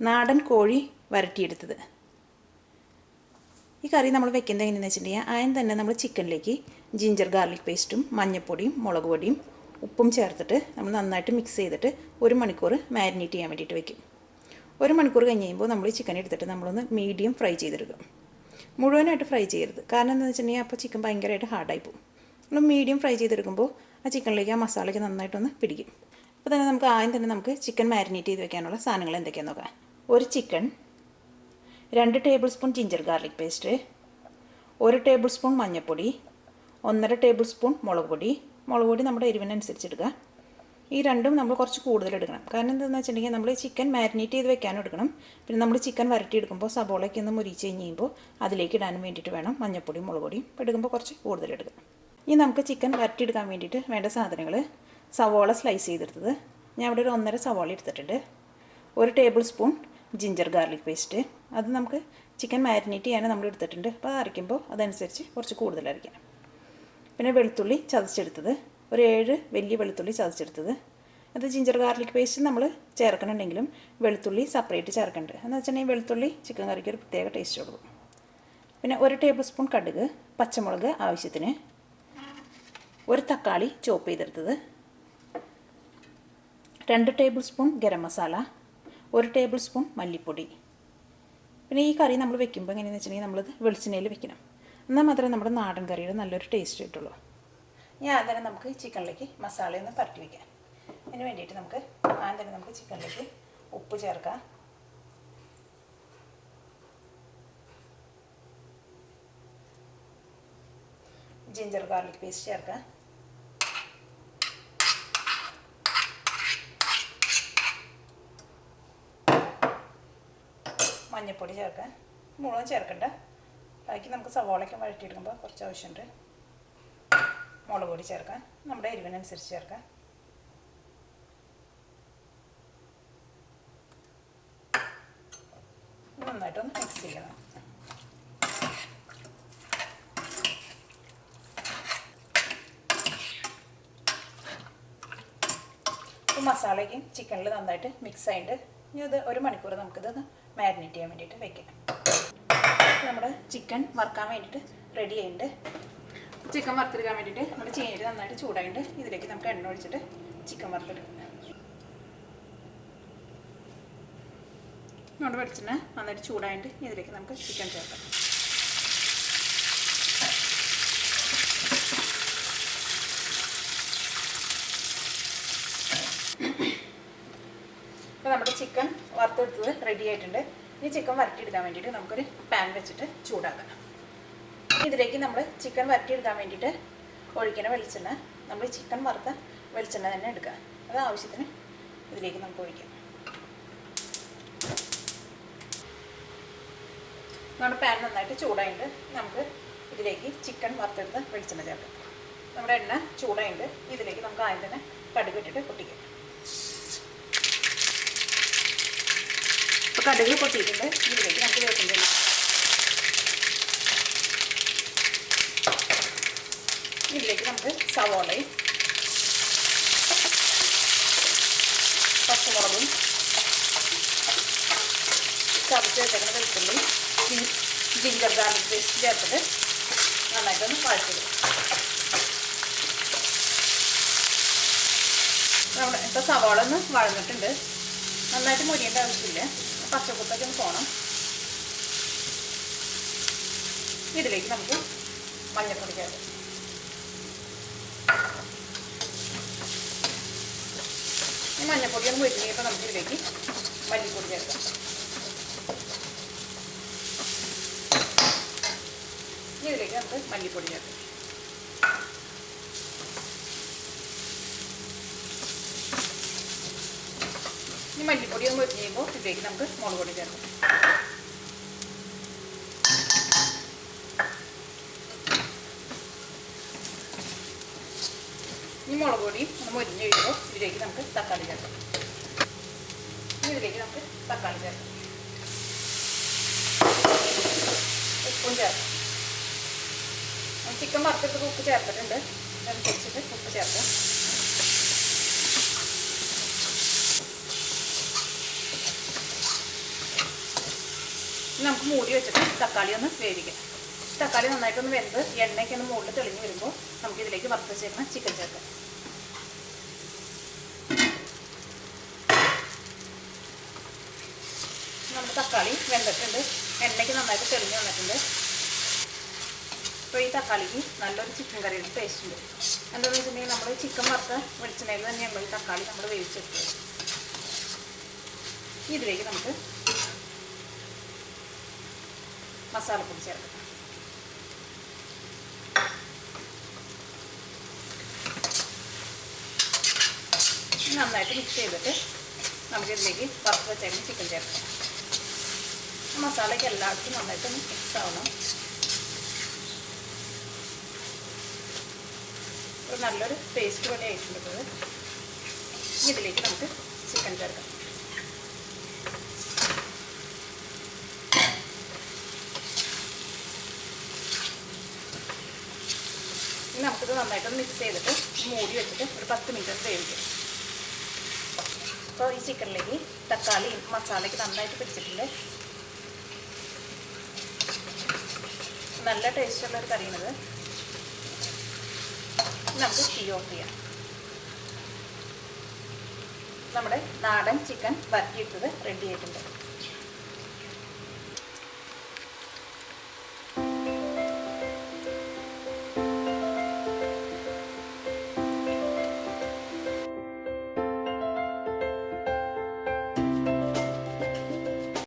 നാടൻ കോഴി വരട്ടിയെടുത്തത്. ഈ കറി നമ്മൾ വെക്കുന്നത് എങ്ങനെയാണെന്ന് വെച്ചിട്ടുണ്ടെങ്കിൽ ആദ്യം തന്നെ നമ്മൾ ചിക്കനിലേക്ക് ജിഞ്ചർ ഗാർലിക് പേസ്റ്റും മഞ്ഞൾപ്പൊടിയും മുളക് പൊടിയും ഉപ്പും ചേർത്തിട്ട് നമ്മൾ നന്നായിട്ട് മിക്സ് ചെയ്തിട്ട് ഒരു മണിക്കൂർ മാരിനേറ്റ് ചെയ്യാൻ വേണ്ടിയിട്ട് വെക്കും. ഒരു മണിക്കൂർ കഴിഞ്ഞ് കഴിയുമ്പോൾ നമ്മൾ ചിക്കൻ എടുത്തിട്ട് നമ്മളൊന്ന് മീഡിയം ഫ്രൈ ചെയ്തെടുക്കും. മുഴുവനായിട്ട് ഫ്രൈ ചെയ്യരുത്. കാരണം എന്താണെന്ന് വെച്ചിട്ടുണ്ടെങ്കിൽ അപ്പോൾ ചിക്കൻ ഭയങ്കരമായിട്ട് ഹാർഡായി പോകും. നമ്മൾ മീഡിയം ഫ്രൈ ചെയ്തെടുക്കുമ്പോൾ ആ ചിക്കനിലേക്ക് ആ മസാലയ്ക്ക് നന്നായിട്ടൊന്ന് പിടിക്കും. അപ്പോൾ തന്നെ നമുക്ക് ആദ്യം തന്നെ നമുക്ക് ചിക്കൻ മാരിനേറ്റ് ചെയ്ത് വെക്കാനുള്ള സാധനങ്ങൾ എന്തൊക്കെയാണെന്ന് നോക്കാം. ഒരു ചിക്കൻ രണ്ട് tablespoon ginger garlic paste ഒരു ടേബിൾ സ്പൂൺ മഞ്ഞൾപ്പൊടി ഒന്നര ടേബിൾ സ്പൂൺ മുളക് പൊടി. മുളക് പൊടി നമ്മുടെ എരിവിനനുസരിച്ച് എടുക്കുക ഈ രണ്ടും നമ്മൾ കുറച്ച് കൂടുതൽ എടുക്കണം. കാരണം എന്താണെന്ന് വെച്ചിട്ടുണ്ടെങ്കിൽ നമ്മൾ ചിക്കൻ മാരിനേറ്റ് ചെയ്ത് വെക്കാനും എടുക്കണം. പിന്നെ നമ്മൾ ചിക്കൻ വരട്ടിയെടുക്കുമ്പോൾ സബോളയ്ക്ക് ഒന്ന് മുരിച്ച് കഴിഞ്ഞ് കഴിയുമ്പോൾ അതിലേക്ക് ഇടാനും വേണ്ടിയിട്ട് വേണം മഞ്ഞൾപ്പൊടിയും മുളക് പൊടിയും എടുക്കുമ്പോൾ കുറച്ച് കൂടുതൽ എടുക്കണം ഇനി നമുക്ക് ചിക്കൻ വരട്ടിയെടുക്കാൻ വേണ്ടിയിട്ട് വേണ്ട സാധനങ്ങൾ സവോള സ്ലൈസ് ചെയ്തെടുത്തത്. ഞാൻ ഇവിടെ ഒരു ഒന്നര സവോള എടുത്തിട്ടുണ്ട്. ഒരു tablespoon ginger garlic paste അത് നമുക്ക് ചിക്കൻ മാരിനേറ്റ് ചെയ്യാൻ നമ്മൾ എടുത്തിട്ടുണ്ട്. അപ്പോൾ അരയ്ക്കുമ്പോൾ അതനുസരിച്ച് കുറച്ച് കൂടുതൽ അരയ്ക്കണം പിന്നെ വെളുത്തുള്ളി ചതച്ചെടുത്തത്. ഒരു ഏഴ് വലിയ വെളുത്തുള്ളി ചതച്ചെടുത്തത്. അത് ജിഞ്ചർ ഗാർലിക് പേസ്റ്റ് നമ്മൾ ചേർക്കണമെങ്കിലും വെളുത്തുള്ളി സെപ്പറേറ്റ് ചേർക്കുന്നുണ്ട് എന്ന് വെച്ചിട്ടുണ്ടെങ്കിൽ വെളുത്തുള്ളി ചിക്കൻ കറിക്ക് ഒരു പ്രത്യേക ടേസ്റ്റ് കൊടുക്കും പിന്നെ ഒരു ടേബിൾ സ്പൂൺ കടുക് പച്ചമുളക് ആവശ്യത്തിന്. ഒരു തക്കാളി ചോപ്പ് ചെയ്തെടുത്തത്. രണ്ട് ടേബിൾ സ്പൂൺ ഗരം മസാല. ഒരു ടേബിൾ സ്പൂൺ മല്ലിപ്പൊടി. പിന്നെ ഈ കറി നമ്മൾ വെക്കുമ്പോൾ എങ്ങനെയാണെന്ന് വെച്ചിട്ടുണ്ടെങ്കിൽ നമ്മളത് വെളിച്ചെണ്ണയിൽ വെക്കണം. എന്നാൽ മാത്രമേ നമ്മുടെ നാടൻ കറിയുടെ നല്ലൊരു ടേസ്റ്റ് കിട്ടുള്ളൂ. ഇനി ആദ്യം നമുക്ക് ചിക്കനിലേക്ക് മസാലയൊന്ന് പരട്ടി വയ്ക്കാം അതിന് വേണ്ടിയിട്ട് നമുക്ക് ആദ്യം നമുക്ക് ചിക്കനിലേക്ക് ഉപ്പ് ചേർക്കാം. ജിഞ്ചർ ഗാർലിക് പേസ്റ്റ് ചേർക്കാം. മഞ്ഞൾപ്പൊടി ചേർക്കാൻ മുളകും ചേർക്കണ്ട. ബാക്കി നമുക്ക് സവോളയ്ക്കും വഴറ്റിയെടുക്കുമ്പോൾ കുറച്ച് ആവശ്യമുണ്ട്. മുളക് പൊടി ചേർക്കാൻ നമ്മുടെ എരിവിനനുസരിച്ച് ചേർക്കാം നന്നായിട്ടൊന്ന് മിക്സ് ചെയ്യണം. മസാലയ്ക്കും ചിക്കനിൽ നന്നായിട്ട് മിക്സ് ആയിട്ട് ഇനി അത് ഒരു മണിക്കൂർ നമുക്കിത് മാരിനേറ്റ് ചെയ്യാൻ വേണ്ടിയിട്ട് വെക്കാം. നമ്മുടെ ചിക്കൻ വറുക്കാൻ വേണ്ടിയിട്ട് റെഡി ആയിട്ടുണ്ട്. ചിക്കൻ വറുത്തെടുക്കാൻ വേണ്ടിയിട്ട് നമ്മുടെ ചീനയിൽ നന്നായിട്ട് ചൂടായിട്ട് ഇതിലേക്ക് നമുക്ക് എണ്ണ ഒഴിച്ചിട്ട് ചിക്കൻ വറുത്തെടുക്കാം. നമ്മുടെ വെളിച്ചെണ്ണ നന്നായിട്ട് ചൂടായിട്ട് ഇതിലേക്ക് നമുക്ക് ചിക്കൻ ചേർക്കാം. നമ്മുടെ ചിക്കൻ വറുത്തെടുത്തത് റെഡി ആയിട്ടുണ്ട്. ഇനി ചിക്കൻ വരട്ടിയെടുക്കാൻ വേണ്ടിയിട്ട് നമുക്കൊരു പാൻ വെച്ചിട്ട് ചൂടാക്കണം. ഇതിലേക്ക് നമ്മൾ ചിക്കൻ വരട്ടിയെടുക്കാൻ വേണ്ടിയിട്ട് ഒഴിക്കുന്ന വെളിച്ചെണ്ണ നമ്മൾ ചിക്കൻ വറുത്ത വെളിച്ചെണ്ണ തന്നെ എടുക്കുക. അത് ആവശ്യത്തിന് ഇതിലേക്ക് നമുക്ക് ഒഴിക്കാം. നമ്മുടെ പാൻ നന്നായിട്ട് ചൂടായിട്ട് നമുക്ക് ഇതിലേക്ക് ചിക്കൻ വറുത്തെടുത്ത് വെളിച്ചെണ്ണ ചേർക്കാം. നമ്മുടെ എണ്ണ ചൂടായിട്ട് ഇതിലേക്ക് നമുക്ക് ആദ്യം തന്നെ കടുകിട്ടിട്ട് പൊട്ടിക്കാം. ഇപ്പോൾ കടുക് പൊട്ടിയിട്ടുണ്ട്. ഇതിലേക്ക് നമുക്ക് വേപ്പിന്റെ ഇതിലേക്ക് നമുക്ക് സവോളയും പച്ചമുളകും ചതച്ച് വെച്ചേക്കുന്ന വെളുത്തുള്ളി ജിഞ്ചർ ഗാർലിക് പേസ്റ്റ് ചേർത്തിട്ട് നന്നായിട്ടൊന്ന് വഴറ്റിടും നമ്മുടെ ഇപ്പോൾ സവാള ഒന്ന് വഴന്നിട്ടുണ്ട്. നന്നായിട്ട് മുരിയേണ്ട ആവശ്യമില്ല. പച്ചക്കുത്തൊക്കെ ഒന്ന് പോകണം ഇതിലേക്ക് നമുക്ക് മഞ്ഞപ്പൊടി ചേർക്കാം. ഈ മഞ്ഞപ്പൊടി ഒന്ന് കഴിയുമ്പോൾ നമുക്ക് ഇതിലേക്ക് മല്ലിപ്പൊടി ചേർക്കാം. ഇതിലേക്ക് നമുക്ക് മല്ലിപ്പൊടി ചേർക്കാം. മല്ലിപ്പൊടി ഒന്ന് വെച്ച് കഴിയുമ്പോൾ ഇതിലേക്ക് നമുക്ക് മുളക് പൊടി ചേർക്കാം. ഇനി മുളക് പൊടി ഒന്ന് മുരിഞ്ഞ് കഴിയുമ്പോൾ ഇതിലേക്ക് നമുക്ക് തക്കാളി ചേർക്കാം. ഇതിലേക്ക് നമുക്ക് തക്കാളി ചേർക്കാം. ഉപ്പും ചേർക്കാം. ചിക്കൻ വറുത്തെടുത്ത് ഉപ്പ് ചേർത്തിട്ടുണ്ട്. അതനുസരിച്ചിട്ട് ഉപ്പ് ചേർക്കാം. നമുക്ക് മൂടി വെച്ചിട്ട് തക്കാളി ഒന്ന് വേവിക്കാം. തക്കാളി നന്നായിട്ടൊന്ന് വെന്ത് എണ്ണയ്ക്ക് ഒന്ന് മുകളിൽ തെളിഞ്ഞ് വരുമ്പോൾ നമുക്ക് ഇതിലേക്ക് വറുത്ത് ചേർന്ന ചിക്കൻ ചേർക്കാം. നമ്മുടെ തക്കാളി വെന്തിട്ടുണ്ട്. എണ്ണയ്ക്ക് നന്നായിട്ട് തെളിഞ്ഞ് വന്നിട്ടുണ്ട്. അപ്പോൾ ഈ തക്കാളിക്ക് നല്ലൊരു ചിക്കൻ കറിയുടെ ടേസ്റ്റ് ഉണ്ട്. എന്താണെന്ന് വെച്ചിട്ടുണ്ടെങ്കിൽ നമ്മൾ ചിക്കൻ വറുത്ത വെളിച്ചെണ്ണയിൽ തന്നെയാണ് ഈ തക്കാളി നമ്മൾ വേവിച്ചെടുത്തത് ഇതിലേക്ക് നമുക്ക് മസാലപ്പൊടി ചേർക്കാം. നന്നായിട്ട് മിക്സ് ചെയ്തിട്ട് നമുക്കിതിലേക്ക് വറുത്ത് വെച്ചേക്കുന്ന ചിക്കൻ ചേർക്കാം. മസാലയ്ക്ക് എല്ലാവർക്കും നന്നായിട്ട് മിക്സ് ആവണം. ഒരു നല്ലൊരു പേസ്റ്റ് പോലെ ആയിട്ടുണ്ട് ഇതിലേക്ക് നമുക്ക് ചിക്കൻ ചേർക്കാം. ഇനി നമുക്കിത് നന്നായിട്ട് മിക്സ് ചെയ്തിട്ട് മൂടി വെച്ചിട്ട് ഒരു പത്ത് മിനിറ്റ് വേവിക്കും. അപ്പോൾ ഈ ചിക്കനിലേക്ക് തക്കാളി മസാലയ്ക്ക് നന്നായിട്ട് പിടിച്ചിട്ടുണ്ട്. നല്ല ടേസ്റ്റുള്ള ഒരു കറിയാണിത്. നമുക്ക് തീ ഓഫ് ചെയ്യാം. നമ്മുടെ നാടൻ ചിക്കൻ വരട്ടിയിട്ടത് റെഡി ആയിട്ടുണ്ട്.